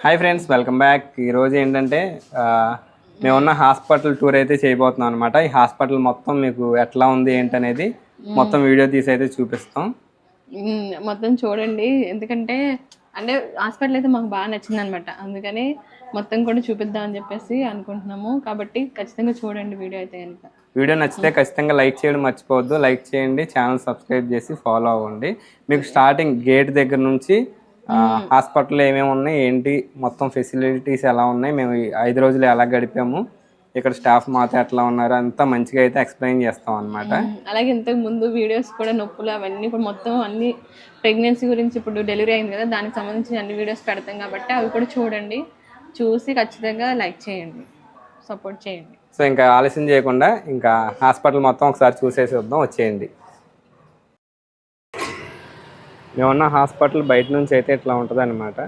Hi friends welcome back ఈరోజు ఏంటంటే మేమున్న హాస్పిటల్ టూర్ అయితే చేయబోతున్నాం అనమాట ఈ హాస్పిటల్ మొత్తం మీకు ఎట్లా ఉంది ఏంటనేది మొత్తం వీడియో తీసి అయితే చూపిస్తాం. మొత్తం చూడండి. ఎందుకంటే అంటే హాస్పిటల్ అయితే మాకు బాగా నచ్చింది అనమాట అందుకని మొత్తం కూడా చూపిద్దాం అని చెప్పేసి అనుకుంటున్నాము. కాబట్టి ఖచ్చితంగా చూడండి వీడియో అయితే కనుక. వీడియో నచ్చితే ఖచ్చితంగా లైక్ చేయడం మర్చిపోవద్దు. లైక్ చేయండి ఛానల్ సబ్స్క్రైబ్ చేసి ఫాలో అవ్వండి. మీకు స్టార్టింగ్ గేట్ దగ్గర నుంచి హాస్పిటల్ ఏమేమి ఉన్నాయి ఏంటి మొత్తం ఫెసిలిటీస్ ఎలా ఉన్నాయి మేము ఐదు రోజులు ఎలా గడిపాము ఇక్కడ స్టాఫ్ మాతో ఎట్లా ఉన్నారు అంతా మంచిగా అయితే ఎక్స్ప్లెయిన్ చేస్తాం అనమాట అలాగే ఇంతకు ముందు వీడియోస్ కూడా నొప్పులు అవన్నీ కూడా మొత్తం అన్ని ప్రెగ్నెన్సీ గురించి ఇప్పుడు డెలివరీ అయింది కదా దానికి సంబంధించి అన్ని వీడియోస్ పెడతాం కాబట్టి అవి కూడా చూడండి చూసి ఖచ్చితంగా లైక్ చేయండి సపోర్ట్ చేయండి. సో ఇంకా ఆలస్యం చేయకుండా ఇంకా హాస్పిటల్ మొత్తం ఒకసారి చూసేసి వద్దాం వచ్చేయండి. మేమున్న హాస్పిటల్ బయట నుంచి అయితే ఇట్లా ఉంటుంది అనమాట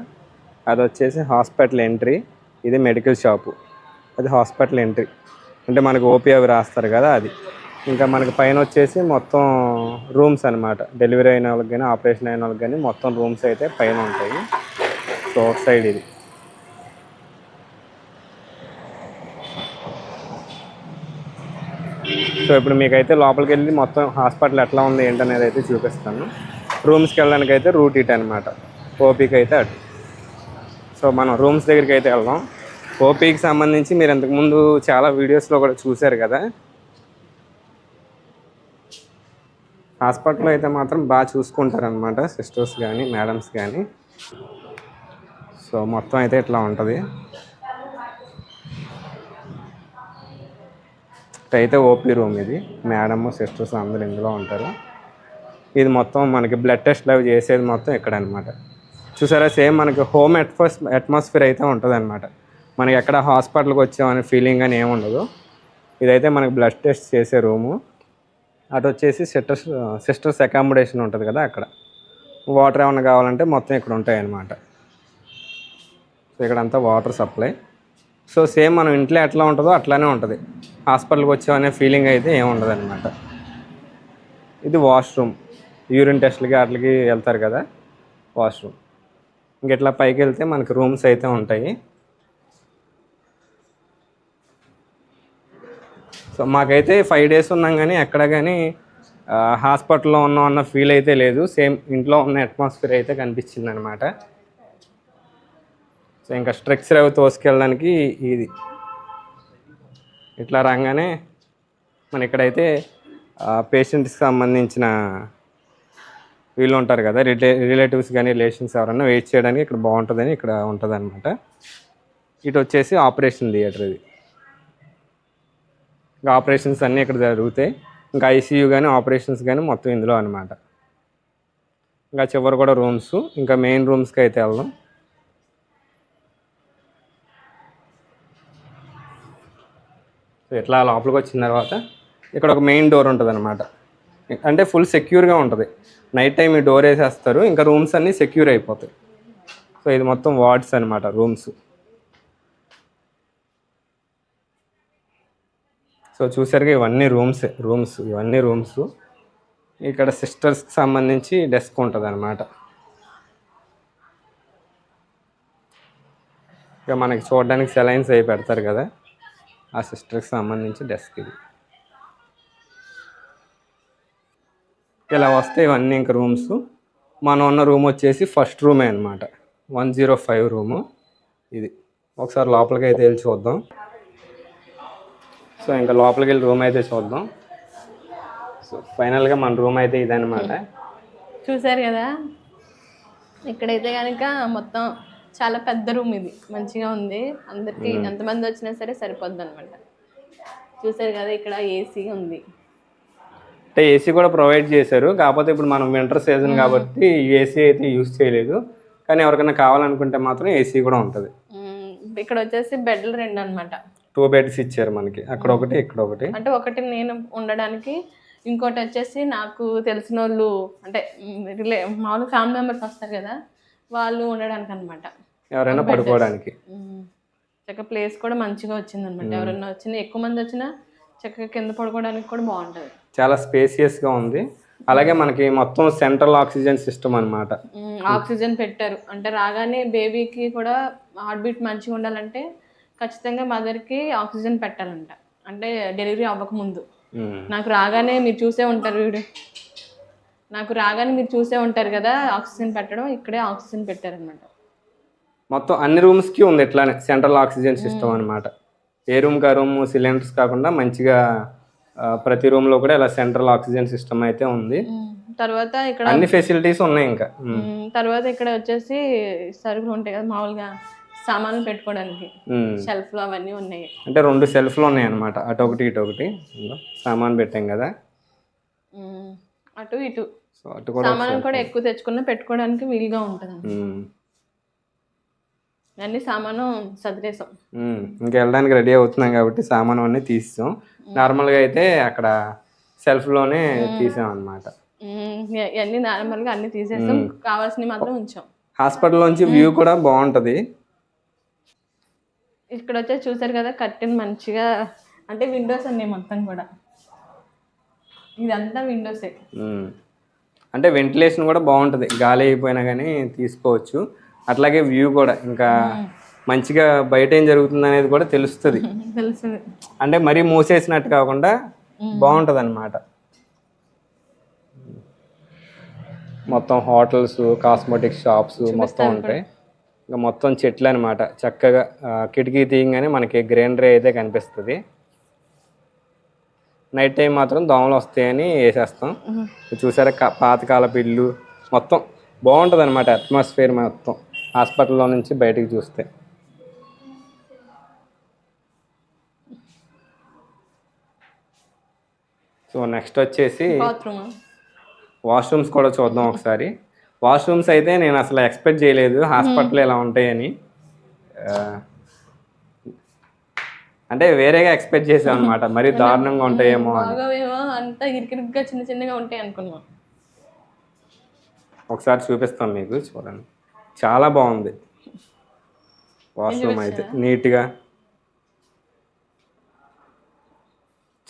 అది వచ్చేసి హాస్పిటల్ ఎంట్రీ. ఇది మెడికల్ షాపు. అది హాస్పిటల్ ఎంట్రీ. అంటే మనకు ఓపీ అవి రాస్తారు కదా అది. ఇంకా మనకి పైన వచ్చేసి మొత్తం రూమ్స్ అనమాట డెలివరీ అయిన వాళ్ళకి కానీ ఆపరేషన్ అయిన వాళ్ళకి కానీ మొత్తం రూమ్స్ అయితే పైన ఉంటాయి. సో సైడ్ ఇది. సో ఇప్పుడు మీకైతే లోపలికి వెళ్ళి మొత్తం హాస్పిటల్ ఎట్లా ఉంది ఏంటనేది అయితే చూపిస్తాను. రూమ్స్కి వెళ్ళడానికి అయితే రూట్ ఇట్ అనమాట ఓపీకి అయితే అటు. సో మనం రూమ్స్ దగ్గరికి అయితే వెళ్దాం. ఓపీకి సంబంధించి మీరు ఇంతకుముందు చాలా వీడియోస్లో కూడా చూశారు కదా? హాస్పిటల్లో అయితే మాత్రం బాగా చూసుకుంటారనమాట సిస్టర్స్ కానీ మేడమ్స్ కానీ సో మొత్తం అయితే ఇట్లా ఉంటుంది. అయితే ఓపీ రూమ్ ఇది. మేడమ్ సిస్టర్స్ అందరు ఇందులో ఉంటారు. ఇది మొత్తం మనకి బ్లడ్ టెస్ట్లు అవి చేసేది మొత్తం ఇక్కడ అనమాట చూసారా సేమ్ మనకి హోమ్ అట్మాస్ అట్మాస్ఫియర్ అయితే ఉంటుంది అనమాట మనకి ఎక్కడ హాస్పిటల్కి వచ్చామనే ఫీలింగ్ అని ఏమి ఉండదు. ఇదైతే మనకి బ్లడ్ టెస్ట్ చేసే రూము అటు వచ్చేసి సిస్టర్స్ సిస్టర్స్ అకామిడేషన్ ఉంటుంది కదా అక్కడ. వాటర్ ఏమైనా కావాలంటే మొత్తం ఇక్కడ ఉంటాయి అన్నమాట సో ఇక్కడంతా వాటర్ సప్లై సో సేమ్ మనం ఇంట్లో ఎట్లా ఉంటుందో అట్లానే ఉంటుంది. హాస్పిటల్కి వచ్చామనే ఫీలింగ్ అయితే ఏమి ఉండదు అనమాట ఇది వాష్రూమ్ యూరిన్ టెస్ట్లకి వాటికి వెళ్తారు కదా వాష్రూమ్. ఇంక ఇట్లా పైకి వెళ్తే మనకి రూమ్స్ అయితే ఉంటాయి. సో మాకైతే ఫైవ్ డేస్ ఉన్నాం కానీ ఎక్కడ కానీ హాస్పిటల్లో ఉన్నాం అన్న ఫీల్ అయితే లేదు. సేమ్ ఇంట్లో ఉన్న అట్మాస్ఫియర్ అయితే కనిపించింది అనమాట సో ఇంకా స్ట్రక్చర్ అవి తోసుకెళ్ళడానికి ఇది. ఇట్లా రాగానే మన ఇక్కడైతే పేషెంట్స్కి సంబంధించిన వీళ్ళు ఉంటారు కదా రిలే రిలేటివ్స్ కానీ రిలేషన్స్ ఎవరన్నా వెయిట్ చేయడానికి ఇక్కడ బాగుంటుందని ఇక్కడ ఉంటుంది అనమాట ఇటు వచ్చేసి ఆపరేషన్ థియేటర్ ఇది. ఇంకా ఆపరేషన్స్ అన్నీ ఇక్కడ జరుగుతాయి. ఇంకా ఐసీయూ కానీ ఆపరేషన్స్ కానీ మొత్తం ఇందులో అనమాట ఇంకా చివరి కూడా రూమ్స్. ఇంకా మెయిన్ రూమ్స్కి అయితే వెళ్దాం. ఇట్లా లోపలికి వచ్చిన తర్వాత ఇక్కడ ఒక మెయిన్ డోర్ ఉంటుంది అనమాట అంటే ఫుల్ సెక్యూర్గా ఉంటుంది. నైట్ టైం ఈ డోర్ వేసేస్తారు ఇంకా రూమ్స్ అన్నీ సెక్యూర్ అయిపోతాయి. సో ఇది మొత్తం వార్డ్స్ అనమాట రూమ్స్ సో చూసారుగా ఇవన్నీ రూమ్స్ రూమ్స్ ఇవన్నీ రూమ్స్ ఇక్కడ సిస్టర్స్కి సంబంధించి డెస్క్ ఉంటుంది అనమాట ఇక మనకి చూడడానికి సెలైన్స్ అవి పెడతారు కదా ఆ సిస్టర్కి సంబంధించి డెస్క్ ఇది. ఇలా వస్తే ఇవన్నీ ఇంకా రూమ్స్. మనం ఉన్న రూమ్ వచ్చేసి ఫస్ట్ రూమే అనమాట వన్ జీరో ఫైవ్ రూము ఇది. ఒకసారి లోపలికి అయితే వెళ్ళి చూద్దాం. సో ఇంకా లోపలికి వెళ్ళి రూమ్ అయితే చూద్దాం. సో ఫైనల్గా మన రూమ్ అయితే ఇదనమాట చూసారు కదా? ఇక్కడైతే కనుక మొత్తం చాలా పెద్ద రూమ్ ఇది. మంచిగా ఉంది. అందరికి ఎంతమంది వచ్చినా సరే సరిపోద్ది అనమాట చూసారు కదా ఇక్కడ ఏసీ ఉంది. అంటే ఏసీ కూడా ప్రొవైడ్ చేశారు. కాకపోతే ఇప్పుడు మనం వింటర్ సీజన్ కాబట్టి ఏసీ అయితే యూజ్ చేయలేదు. కానీ ఎవరికైనా కావాలనుకుంటే మాత్రం ఏసీ కూడా ఉంటుంది. ఇక్కడ వచ్చేసి బెడ్లు రెండు అనమాట టూ బెడ్స్ ఇచ్చారు మనకి. అక్కడ ఒకటి ఇక్కడ ఒకటి. అంటే ఒకటి నేను ఉండడానికి ఇంకోటి వచ్చేసి నాకు తెలిసిన వాళ్ళు అంటే రిలే మామూలు ఫ్యామిలీ మెంబర్స్ వస్తారు కదా వాళ్ళు ఉండడానికి అనమాట ఎవరైనా పడుకోవడానికి. చక్కగా ప్లేస్ కూడా మంచిగా వచ్చింది అనమాట ఎవరైనా వచ్చినా ఎక్కువ మంది వచ్చినా చక్కగా కింద పడుకోవడానికి కూడా బాగుంటుంది. చాలా స్పేసియస్గా ఉంది. అలాగే మనకి మొత్తం సెంట్రల్ ఆక్సిజన్ సిస్టమ్ అన్నమాట. మ్మ్, ఆక్సిజన్ పెట్టారు. అంటే రాగానే బేబీకి కూడా హార్ట్ బీట్ మంచిగా ఉండాలంటే ఖచ్చితంగా మదర్కి ఆక్సిజన్ పెట్టాలంట. అంటే డెలివరీ అవ్వకముందు ఉమ్. నాకు రాగానే మీరు చూసే ఉంటారు వీడు. నాకు రాగానే మీరు చూసే ఉంటారు కదా ఆక్సిజన్ పెట్టడం ఇక్కడే ఆక్సిజన్ పెట్టారనమాట మొత్తం అన్ని రూమ్స్కి ఉంది ఇట్లానే సెంట్రల్ ఆక్సిజన్ సిస్టమ్ అన్నమాట. ఏ రూమ్ కా రూమ్ సిలిండర్స్ కాకుండా మంచిగా ప్రతి రూమ్లో కూడా ఇలా సెంట్రల్ ఆక్సిజన్ సిస్టమ్ అయితే ఉంది. తర్వాత ఇక్కడ అన్ని ఫెసిలిటీస్ ఉన్నాయి ఇంకా. తర్వాత ఇక్కడ వచ్చేసి సరుకులు ఉంటాయి కదా మామూలుగా సామాన్లు పెట్టుకోవడానికి. ఉమ్. షెల్ఫ్లు అవన్నీ ఉన్నాయి. అంటే రెండు సెల్ఫ్లు ఉన్నాయి అనమాట అటు ఒకటి ఇటు ఒకటి. సామాన్ పెట్టాం కదా. అటు ఇటు. సో అటు కూడా సామాన్లు కూడా ఎక్కువ తెచ్చుకున్నా పెట్టుకోవడానికి వీలుగా ఉంటుంది. అన్ని సామాను సదిరేసాం. ఇంకా వెళ్ళడానికి రెడీ అవుతున్నాం కాబట్టి సామాన్ అన్నీ తీసాం నార్మల్గా అయితే అక్కడ సెల్ఫ్లోనే తీసాం అనమాట ఇవన్నీ నార్మల్గా అన్ని తీసేసాం. కావాల్సినవి మాత్రం ఉంచాం. హాస్పిటల్లోంచి వ్యూ కూడా బాగుంటుంది. ఇక్కడ వచ్చేసి చూసారు కదా కర్టెన్ మంచిగా అంటే విండోస్ ఉన్నాయి మొత్తం కూడా. ఇదంతా విండోసే. అంటే వెంటిలేషన్ కూడా బాగుంటుంది. గాలి అయిపోయినా కానీ తీసుకోవచ్చు. అట్లాగే వ్యూ కూడా ఇంకా మంచిగా బయట ఏం జరుగుతుంది అనేది కూడా తెలుస్తుంది. తెలుస్తుంది. అంటే మరీ మూసేసినట్టు కాకుండా బాగుంటుంది అనమాట మొత్తం హోటల్స్ కాస్మెటిక్ షాప్స్ మొత్తం ఉంటాయి. ఇంకా మొత్తం చెట్లు అనమాట చక్కగా కిటికీ తీయగానే మనకి గ్రీనరీ అయితే కనిపిస్తుంది. నైట్ టైం మాత్రం దోమలు వస్తాయని వేసేస్తాం. చూసారా క- పాతకాలపు ఇల్లు. మొత్తం బాగుంటుంది అనమాట అట్మాస్ఫియర్ మొత్తం. హాస్పిటల్లో నుంచి బయటికి చూస్తే. సో నెక్స్ట్ వచ్చేసి వాష్రూమ్స్ కూడా చూద్దాం ఒకసారి. వాష్రూమ్స్ అయితే నేను అసలు ఎక్స్పెక్ట్ చేయలేదు. హాస్పిటల్ ఇలా ఉంటాయని. అంటే వేరేగా ఎక్స్పెక్ట్ చేసాం అనమాట మరీ దారుణంగా ఉంటాయేమో అంతా ఇరికిరిగ్గా చిన్న చిన్నగా ఉంటాయి అనుకున్నాం ఒకసారి చూపిస్తాం మీకు. చూడండి. చాలా బాగుంది. వాష్రూమ్ అయితే. నీట్గా.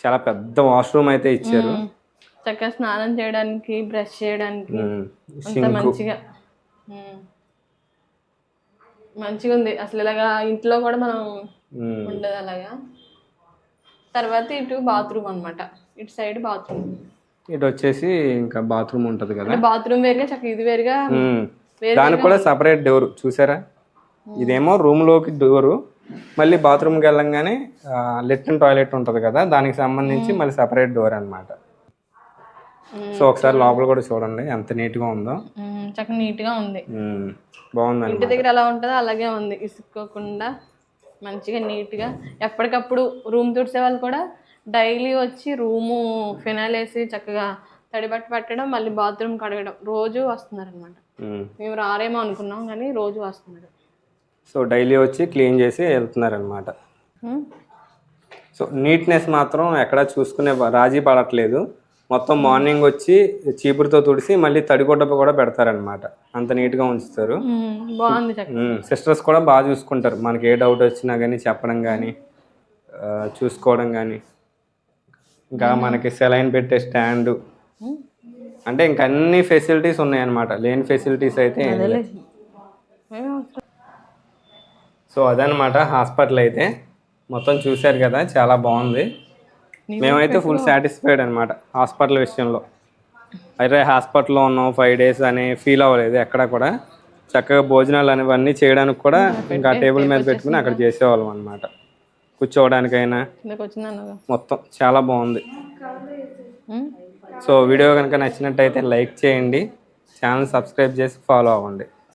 చాలా పెద్ద వాష్రూమ్ అయితే ఇచ్చారు. చక్కగా స్నానం చేయడానికి బ్రష్ చేయడానికి. మంచిగా. మంచిగా ఉంది. అసలు ఇలాగా ఇంట్లో కూడా మనం ఉండదు అలాగా. తర్వాత ఇటు బాత్రూమ్ అన్నమాట. ఇటు సైడ్ బాత్రూమ్. ఇటు వచ్చేసి ఇంకా బాత్రూమ్ ఉంటుంది కదా. బాత్రూమ్ వేరుగా చక్కగా ఇది వేరుగా దానికి కూడా సపరేట్ డోర్ చూసారా? ఇదేమో రూమ్లోకి డోరు మళ్ళీ బాత్రూమ్కి వెళ్ళంగానే లెట్రిన్ టాయిలెట్ ఉంటుంది కదా దానికి సంబంధించి మళ్ళీ సపరేట్ డోర్ అన్నమాట. సో ఒకసారి లోపల కూడా చూడండి ఎంత నీట్గా ఉందో. ఉమ్, చక్కగా నీట్గా ఉంది. ఉమ్, బాగుందండి ఇంటి దగ్గర ఎలా ఉంటుందో అలాగే ఉంది ఇసుక్కోకుండా మంచిగా నీట్గా ఎప్పటికప్పుడు రూమ్ తుడిసే వాళ్ళు కూడా డైలీ వచ్చి రూము ఫినాయిల్ వేసి చక్కగా తడిబట్ట పెట్టడం మళ్ళీ బాత్రూమ్ కడగడం రోజు వస్తున్నారు అనమాట. మేము రారేమో అనుకున్నాం కానీ రోజు వస్తున్నారు సో డైలీ వచ్చి క్లీన్ చేసి వెళ్తున్నారనమాట సో నీట్నెస్ మాత్రం ఎక్కడ చూసుకునే రాజీ పడట్లేదు. మొత్తం మార్నింగ్ వచ్చి చీపురుతో తుడిసి మళ్ళీ తడిగుడ్డ కూడా పెడతారనమాట అంత నీట్గా ఉంచుతారు. సిస్టర్స్ కూడా బాగా చూసుకుంటారు. మనకి ఏ డౌట్ వచ్చినా కానీ చెప్పడం కానీ చూసుకోవడం కానీ ఇంకా మనకి సెలైన్ పెట్టే స్టాండ్. అంటే ఇంకా అన్ని ఫెసిలిటీస్ ఉన్నాయన్నమాట. లేని ఫెసిలిటీస్ అయితే ఏం. సో అదనమాట హాస్పిటల్ అయితే. మొత్తం చూశారు కదా చాలా బాగుంది. మేమైతే ఫుల్ సాటిస్ఫైడ్ అనమాట హాస్పిటల్ విషయంలో. అయితే హాస్పిటల్లో ఉన్నాం ఫైవ్ డేస్ అని ఫీల్ అవ్వలేదు ఎక్కడ కూడా. చక్కగా భోజనాలు అనేవన్నీ చేయడానికి కూడా ఇంకా టేబుల్ మీద పెట్టుకుని అక్కడ చేసేవాళ్ళం అనమాట కూర్చోవడానికైనా. కిందకి వచ్చిందన్నగా మొత్తం చాలా బాగుంది. ఉమ్, సో వీడియో కనుక నచ్చినట్టయితే లైక్ చేయండి. ఛానల్ సబ్స్క్రైబ్ చేసి ఫాలో అవ్వండి.